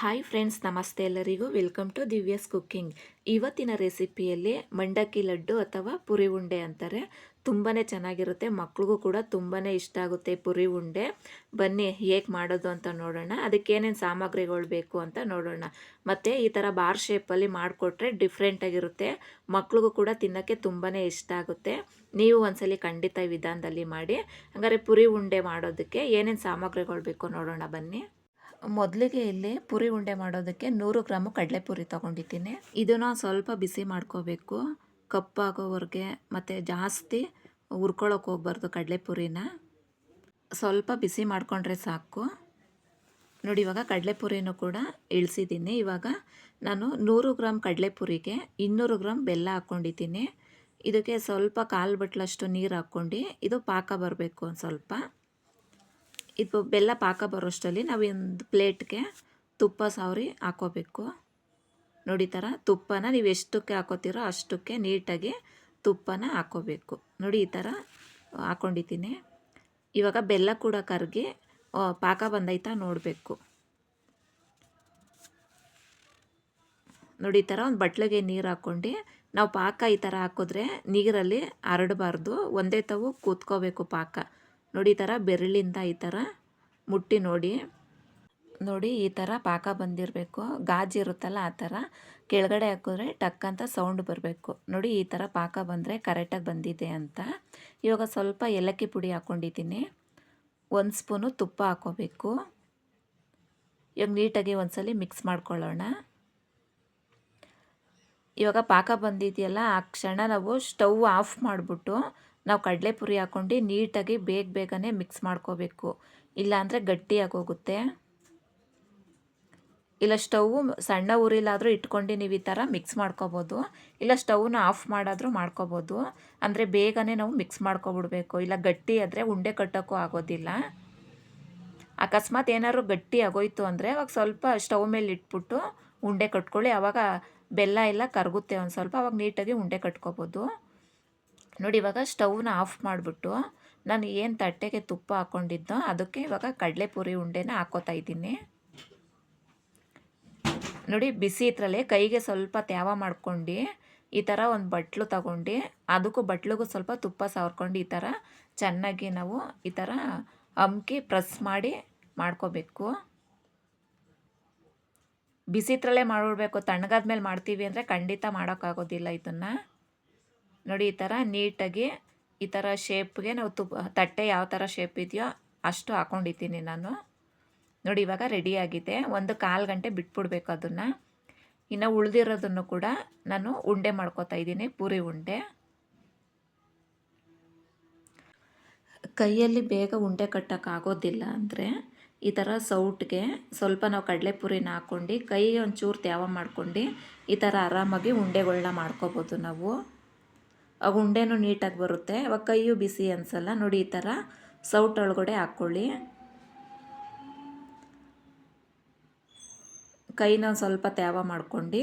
Hi friends, ನಮಸ್ತೆ ಎಲ್ಲರಿಗೂ. Welcome to Divya's cooking. ಇವತ್ತಿನ ರೆಸಿಪಿಯಲ್ಲಿ ಮಂಡಕ್ಕಿ ಲಡ್ಡು ಅಥವಾ ಪುರಿ ಉಂಡೆ ಅಂತಾರೆ. ತುಂಬಾ ಚೆನ್ನಾಗಿರುತ್ತೆ. ಮಕ್ಳಿಗೂ ಕೂಡ ತುಂಬಾ ಇಷ್ಟ ಆಗುತ್ತೆ ಪುರಿ ಉಂಡೆ. ಬನ್ನಿ, ಹೇಗೆ ಮಾಡೋದು ಅಂತ ನೋಡೋಣ. ಅದಕ್ಕೆ ಏನೇನು ಸಾಮಗ್ರಿಗಳು ಬೇಕು ಅಂತ ನೋಡೋಣ. ಮತ್ತು ಈ ಥರ ಬಾರ್ ಶೇಪಲ್ಲಿ ಮಾಡಿಕೊಟ್ರೆ ಡಿಫ್ರೆಂಟಾಗಿರುತ್ತೆ ಮಕ್ಳಿಗೂ ಕೂಡ ತಿನ್ನೋಕ್ಕೆ ತುಂಬಾ ಇಷ್ಟ ಆಗುತ್ತೆ. ನೀವು ಒಂದ್ಸಲಿ ಖಂಡಿತ ವಿಧಾನದಲ್ಲಿ ಮಾಡಿ. ಹಾಗಾದ್ರೆ ಪುರಿ ಉಂಡೆ ಮಾಡೋದಕ್ಕೆ ಏನೇನು ಸಾಮಗ್ರಿಗಳು ಬೇಕು ನೋಡೋಣ ಬನ್ನಿ. ಮೊದಲಿಗೆ ಇಲ್ಲಿ ಪುರಿ ಉಂಡೆ ಮಾಡೋದಕ್ಕೆ ನೂರು ಗ್ರಾಮು ಕಡಲೆಪುರಿ ತೊಗೊಂಡಿದ್ದೀನಿ. ಇದನ್ನು ಸ್ವಲ್ಪ ಬಿಸಿ ಮಾಡ್ಕೋಬೇಕು. ಕಪ್ಪಾಗೋವರೆಗೆ ಮತ್ತು ಜಾಸ್ತಿ ಹುರ್ಕೊಳಕ್ಕೆ ಹೋಗ್ಬಾರ್ದು ಕಡಲೆಪುರಿನ ಸ್ವಲ್ಪ ಬಿಸಿ ಮಾಡಿಕೊಂಡ್ರೆ ಸಾಕು. ನೋಡಿ, ಇವಾಗ ಕಡಲೆಪುರಿನೂ ಕೂಡ ಇಳಿಸಿದ್ದೀನಿ. ಇವಾಗ ನಾನು ನೂರು ಗ್ರಾಮ್ ಕಡಲೆಪುರಿಗೆ ಇನ್ನೂರು ಗ್ರಾಮ್ ಬೆಲ್ಲ ಹಾಕ್ಕೊಂಡಿದ್ದೀನಿ. ಇದಕ್ಕೆ ಸ್ವಲ್ಪ ಕಾಲು ಬಟ್ಲಷ್ಟು ನೀರು ಹಾಕ್ಕೊಂಡು ಇದು ಪಾಕ ಬರಬೇಕು ಒಂದು ಸ್ವಲ್ಪ. ಇದು ಬೆಲ್ಲ ಪಾಕ ಬರೋಷ್ಟರಲ್ಲಿ ನಾವು ಒಂದು ಪ್ಲೇಟ್ಗೆ ತುಪ್ಪ, ಸಾವ್ರಿ ಹಾಕೋಬೇಕು ನೋಡಿ ಥರ ತುಪ್ಪನ ನೀವು ಎಷ್ಟಕ್ಕೆ ಹಾಕೋತೀರೋ ಅಷ್ಟಕ್ಕೆ ನೀಟಾಗಿ ತುಪ್ಪನ ಹಾಕೋಬೇಕು ನೋಡಿ ಈ ಥರ ಹಾಕ್ಕೊಂಡಿದ್ದೀನಿ ಇವಾಗ ಬೆಲ್ಲ ಕೂಡ ಕರಗಿ ಪಾಕ ಬಂದೈತಾ ನೋಡಬೇಕು. ನೋಡಿ ಈ ಥರ ಒಂದು ಬಟ್ಲಿಗೆ ನೀರು ಹಾಕ್ಕೊಂಡು, ನಾವು ಪಾಕ ಈ ಥರ ಹಾಕಿದ್ರೆ ನೀರಲ್ಲಿ ಹರಡಬಾರ್ದು. ಒಂದೇ ತಾವು ಕೂತ್ಕೋಬೇಕು ಪಾಕ. ನೋಡಿ ಈ ಥರ ಬೆರಳಿಂದ ಈ ಥರ ಮುಟ್ಟಿ ನೋಡಿ. ನೋಡಿ ಈ ಥರ ಪಾಕ ಬಂದಿರಬೇಕು. ಗಾಜು ಇರುತ್ತಲ್ಲ ಆ ಥರ. ಕೆಳಗಡೆ ಹಾಕಿದ್ರೆ ಟಕ್ ಅಂತ ಸೌಂಡ್ ಬರಬೇಕು. ನೋಡಿ ಈ ಥರ ಪಾಕ ಬಂದರೆ ಕರೆಕ್ಟಾಗಿ ಬಂದಿದೆ ಅಂತ. ಇವಾಗ ಸ್ವಲ್ಪ ಏಲಕ್ಕಿ ಪುಡಿ ಹಾಕ್ಕೊಂಡಿದ್ದೀನಿ ಒಂದು ಸ್ಪೂನು ತುಪ್ಪ ಹಾಕೋಬೇಕು. ಇವಾಗ ನೀಟಾಗಿ ಒಂದ್ಸಲಿ ಮಿಕ್ಸ್ ಮಾಡ್ಕೊಳ್ಳೋಣ. ಇವಾಗ ಪಾಕ ಬಂದಿದೆಯಲ್ಲ, ಆ ಕ್ಷಣ ನಾವು ಸ್ಟವ್ ಆಫ್ ಮಾಡಿಬಿಟ್ಟು ನಾವು ಕಡಲೆಪುರಿ ಹಾಕ್ಕೊಂಡು ನೀಟಾಗಿ ಬೇಗ ಬೇಗನೆ ಮಿಕ್ಸ್ ಮಾಡ್ಕೋಬೇಕು. ಇಲ್ಲಾಂದರೆ ಗಟ್ಟಿಯಾಗೋಗುತ್ತೆ ಇಲ್ಲ ಸ್ಟವ್ ಸಣ್ಣ ಊರಿಲ್ಲಾದರೂ ಇಟ್ಕೊಂಡು ನೀವು ಈ ಥರ ಮಿಕ್ಸ್ ಮಾಡ್ಕೋಬೋದು. ಇಲ್ಲ ಸ್ಟವ್ನ ಆಫ್ ಮಾಡಾದರೂ ಮಾಡ್ಕೋಬೋದು. ಅಂದರೆ ಬೇಗನೆ ನಾವು ಮಿಕ್ಸ್ ಮಾಡ್ಕೊಬಿಡ್ಬೇಕು. ಇಲ್ಲ ಗಟ್ಟಿ ಆದರೆ ಉಂಡೆ ಕಟ್ಟೋಕ್ಕೂ ಆಗೋದಿಲ್ಲ. ಅಕಸ್ಮಾತ್ ಏನಾದ್ರು ಗಟ್ಟಿ ಆಗೋಯ್ತು ಅಂದರೆ ಅವಾಗ ಸ್ವಲ್ಪ ಸ್ಟವ್ ಮೇಲೆ ಇಟ್ಬಿಟ್ಟು ಉಂಡೆ ಕಟ್ಕೊಳ್ಳಿ. ಆವಾಗ ಬೆಲ್ಲ ಎಲ್ಲ ಕರಗುತ್ತೆ ಒಂದು ಸ್ವಲ್ಪ. ಅವಾಗ ನೀಟಾಗಿ ಉಂಡೆ ಕಟ್ಕೋಬೋದು. ನೋಡಿ, ಇವಾಗ ಸ್ಟವ್ನ ಆಫ್ ಮಾಡಿಬಿಟ್ಟು ನಾನು ಏನು ತಟ್ಟೆಗೆ ತುಪ್ಪ ಹಾಕ್ಕೊಂಡಿದ್ದೋ ಅದಕ್ಕೆ ಇವಾಗ ಕಡಲೆಪುರಿ ಉಂಡೆನ ಹಾಕೋತಾ ಇದ್ದೀನಿ. ನೋಡಿ, ಬಿಸಿ ಇದ್ರಲ್ಲೇ ಕೈಗೆ ಸ್ವಲ್ಪ ತ್ಯಾವ ಮಾಡ್ಕೊಂಡು ಈ ಥರ ಒಂದು ಬಟ್ಲು ತಗೊಂಡು ಅದಕ್ಕೂ ಬಟ್ಲಿಗೂ ಸ್ವಲ್ಪ ತುಪ್ಪ ಸವರ್ಕೊಂಡು ಈ ಥರ ಚೆನ್ನಾಗಿ ನಾವು ಈ ಥರ ಅಮ್ಕಿ ಪ್ರೆಸ್ ಮಾಡಿ ಮಾಡ್ಕೋಬೇಕು. ಬಿಸಿ ಇದ್ರಲ್ಲೇ ಮಾಡಿಬಿಡ್ಬೇಕು. ತಣ್ಣಗಾದ್ಮೇಲೆ ಮಾಡ್ತೀವಿ ಅಂದರೆ ಖಂಡಿತ ಮಾಡೋಕ್ಕಾಗೋದಿಲ್ಲ ಇದನ್ನು. ನೋಡಿ ಈ ಥರ ನೀಟಾಗಿ ಈ ಥರ ಶೇಪ್ಗೆ ನಾವು ತುಪ್ಪ ತಟ್ಟೆ ಯಾವ ಥರ ಶೇಪ್ ಇದೆಯೋ ಅಷ್ಟು ಹಾಕ್ಕೊಂಡಿದ್ದೀನಿ ನಾನು. ನೋಡಿ ಇವಾಗ ರೆಡಿಯಾಗಿದೆ ಒಂದು ಕಾಲು ಗಂಟೆ ಬಿಟ್ಬಿಡ್ಬೇಕು ಅದನ್ನು. ಇನ್ನು ಉಳಿದಿರೋದನ್ನು ಕೂಡ ನಾನು ಉಂಡೆ ಮಾಡ್ಕೋತಾ ಇದ್ದೀನಿ, ಪೂರಿ ಉಂಡೆ. ಕೈಯಲ್ಲಿ ಬೇಗ ಉಂಡೆ ಕಟ್ಟೋಕ್ಕಾಗೋದಿಲ್ಲ ಅಂದರೆ ಈ ಥರ ಸೌಟ್ಗೆ ಸ್ವಲ್ಪ ನಾವು ಕಡಲೆಪುರಿನ ಹಾಕ್ಕೊಂಡು ಕೈ ಒಂಚೂರು ತ್ಯಾವ ಮಾಡ್ಕೊಂಡು ಈ ಥರ ಆರಾಮಾಗಿ ಉಂಡೆಗಳನ್ನ ಮಾಡ್ಕೋಬೋದು ನಾವು. ಆ ಉಂಡೆನೂ ನೀಟಾಗಿ ಬರುತ್ತೆ. ಅವಾಗ ಕೈಯು ಬಿಸಿ ಅನಿಸಲ್ಲ. ನೋಡಿ, ಈ ಥರ ಸೌಟ್ ಒಳಗಡೆ ಹಾಕ್ಕೊಳ್ಳಿ. ಕೈನ ಸ್ವಲ್ಪ ತ್ಯಾವ ಮಾಡ್ಕೊಂಡು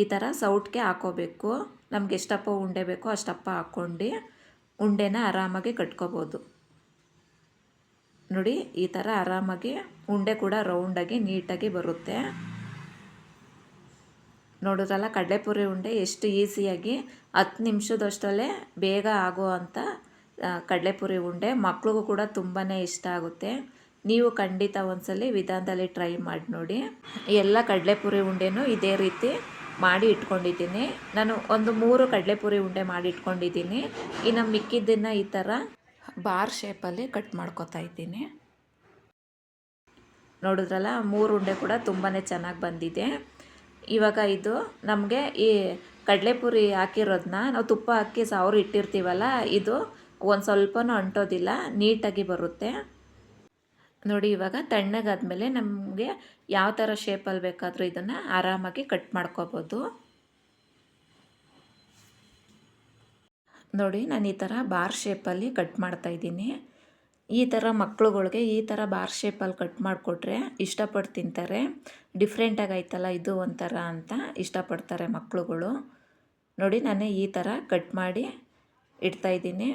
ಈ ಥರ ಸೌಟ್ಗೆ ಹಾಕೋಬೇಕು. ನಮ್ಗೆ ಎಷ್ಟಪ್ಪ ಉಂಡೆ ಬೇಕೋ ಅಷ್ಟಪ್ಪ ಹಾಕ್ಕೊಂಡು ಉಂಡೆನ ಆರಾಮಾಗಿ ಕಟ್ಕೋಬೋದು. ನೋಡಿ, ಈ ಥರ ಆರಾಮಾಗಿ ಉಂಡೆ ಕೂಡ ರೌಂಡಾಗಿ ನೀಟಾಗಿ ಬರುತ್ತೆ. ನೋಡಿದ್ರಲ್ಲ, ಕಡಲೆಪುರಿ ಉಂಡೆ ಎಷ್ಟು ಈಸಿಯಾಗಿ ಹತ್ತು ನಿಮಿಷದಷ್ಟರಲ್ಲೇ ಬೇಗ ಆಗೋ ಕಡಲೆಪುರಿ ಉಂಡೆ. ಮಕ್ಳಿಗೂ ಕೂಡ ತುಂಬಾ ಇಷ್ಟ ಆಗುತ್ತೆ. ನೀವು ಖಂಡಿತ ಒಂದ್ಸಲಿ ವಿಧಾನದಲ್ಲಿ ಟ್ರೈ ಮಾಡಿ ನೋಡಿ. ಎಲ್ಲ ಕಡಲೆಪುರಿ ಉಂಡೆನೂ ಇದೇ ರೀತಿ ಮಾಡಿ ಇಟ್ಕೊಂಡಿದ್ದೀನಿ. ನಾನು ಒಂದು ಮೂರು ಕಡಲೆಪುರಿ ಉಂಡೆ ಮಾಡಿ ಇಟ್ಕೊಂಡಿದ್ದೀನಿ. ಇನ್ನು ಮಿಕ್ಕಿದ್ದನ್ನು ಈ ಥರ ಬಾರ್ ಶೇಪಲ್ಲಿ ಕಟ್ ಮಾಡ್ಕೊತಾ ಇದ್ದೀನಿ. ನೋಡಿದ್ರಲ್ಲ, ಮೂರು ಉಂಡೆ ಕೂಡ ತುಂಬಾ ಚೆನ್ನಾಗಿ ಬಂದಿದೆ. ಇವಾಗ ಇದು ನಮಗೆ ಈ ಕಡಲೆಪುರಿ ಹಾಕಿರೋದನ್ನ ನಾವು ತುಪ್ಪ ಹಾಕಿ ಸಾವಿರ ಇಟ್ಟಿರ್ತೀವಲ್ಲ, ಇದು ಒಂದು ಸ್ವಲ್ಪನೂ ಅಂಟೋದಿಲ್ಲ, ನೀಟಾಗಿ ಬರುತ್ತೆ. ನೋಡಿ ಇವಾಗ ತಣ್ಣಗಾದ್ಮೇಲೆ ನಮಗೆ ಯಾವ ಥರ ಶೇಪಲ್ಲಿ ಬೇಕಾದರೂ ಇದನ್ನು ಆರಾಮಾಗಿ ಕಟ್ ಮಾಡ್ಕೋಬೋದು. ನೋಡಿ ನಾನು ಈ ಥರ ಬಾರ್ ಶೇಪಲ್ಲಿ ಕಟ್ ಮಾಡ್ತಾಯಿದ್ದೀನಿ ಈ ಥರ ಮಕ್ಳುಗಳಿಗೆ ಈ ಥರ ಬಾರ್ ಶೇಪಲ್ಲಿ ಕಟ್ ಮಾಡಿಕೊಟ್ರೆ ಇಷ್ಟಪಟ್ಟು ತಿಂತಾರೆ. ಡಿಫ್ರೆಂಟಾಗಿ ಆಯ್ತಲ್ಲ ಇದು ಒಂಥರ ಅಂತ ಇಷ್ಟಪಡ್ತಾರೆ ಮಕ್ಳುಗಳು. ನೋಡಿ ನಾನು ಈ ಥರ ಕಟ್ ಮಾಡಿ ಇಡ್ತಾಯಿದ್ದೀನಿ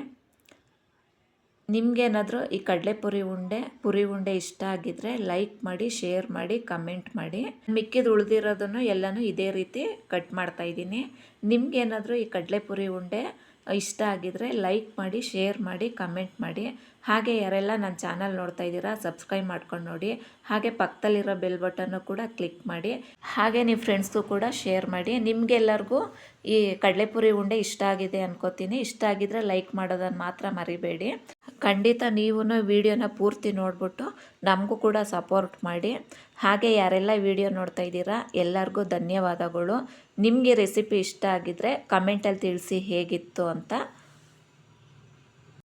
ನಿಮಗೇನಾದರೂ ಈ ಕಡಲೆಪುರಿ ಉಂಡೆ, ಪುರಿ ಉಂಡೆ ಇಷ್ಟ ಆಗಿದ್ದರೆ ಲೈಕ್ ಮಾಡಿ, ಶೇರ್ ಮಾಡಿ, ಕಮೆಂಟ್ ಮಾಡಿ. ಮಿಕ್ಕಿದ ಉಳಿದಿರೋದನ್ನು ಎಲ್ಲನೂ ಇದೇ ರೀತಿ ಕಟ್ ಮಾಡ್ತಾ ಇದ್ದೀನಿ. ನಿಮ್ಗೇನಾದರೂ ಈ ಕಡಲೆಪುರಿ ಉಂಡೆ ಇಷ್ಟ ಆಗಿದ್ರೆ ಲೈಕ್ ಮಾಡಿ ಶೇರ್ ಮಾಡಿ ಕಮೆಂಟ್ ಮಾಡಿ. ಹಾಗೆ ಯಾರೆಲ್ಲ ನನ್ನ ಚಾನಲ್ ನೋಡ್ತಾ ಇದ್ದೀರಾ ಸಬ್ಸ್ಕ್ರೈಬ್ ಮಾಡ್ಕೊಂಡು ನೋಡಿ. ಹಾಗೆ ಪಕ್ಕದಲ್ಲಿರೋ ಬೆಲ್ ಬಟನ್ನು ಕೂಡ ಕ್ಲಿಕ್ ಮಾಡಿ. ಹಾಗೆ ನಿಮ್ಮ ಫ್ರೆಂಡ್ಸ್ಗೂ ಕೂಡ ಶೇರ್ ಮಾಡಿ. ನಿಮಗೆಲ್ಲರಿಗೂ ಈ ಕಡಲೆಪುರಿ ಉಂಡೆ ಇಷ್ಟ ಆಗಿದೆ ಅನ್ಕೋತೀನಿ. ಇಷ್ಟ ಆಗಿದ್ರೆ ಲೈಕ್ ಮಾಡೋದನ್ನು ಮಾತ್ರ ಮರಿಬೇಡಿ. ಖಂಡಿತ ನೀವು ವಿಡಿಯೋನ ಪೂರ್ತಿ ನೋಡಿಬಿಟ್ಟು ನಮಗೂ ಕೂಡ ಸಪೋರ್ಟ್ ಮಾಡಿ. ಹಾಗೆ ಯಾರೆಲ್ಲ ವಿಡಿಯೋ ನೋಡ್ತಾ ಇದ್ದೀರಾ, ಎಲ್ಲರಿಗೂ ಧನ್ಯವಾದಗಳು. ನಿಮಗೆ ರೆಸಿಪಿ ಇಷ್ಟ ಆಗಿದ್ದರೆ ಕಮೆಂಟಲ್ಲಿ ತಿಳಿಸಿ ಹೇಗಿತ್ತು ಅಂತ.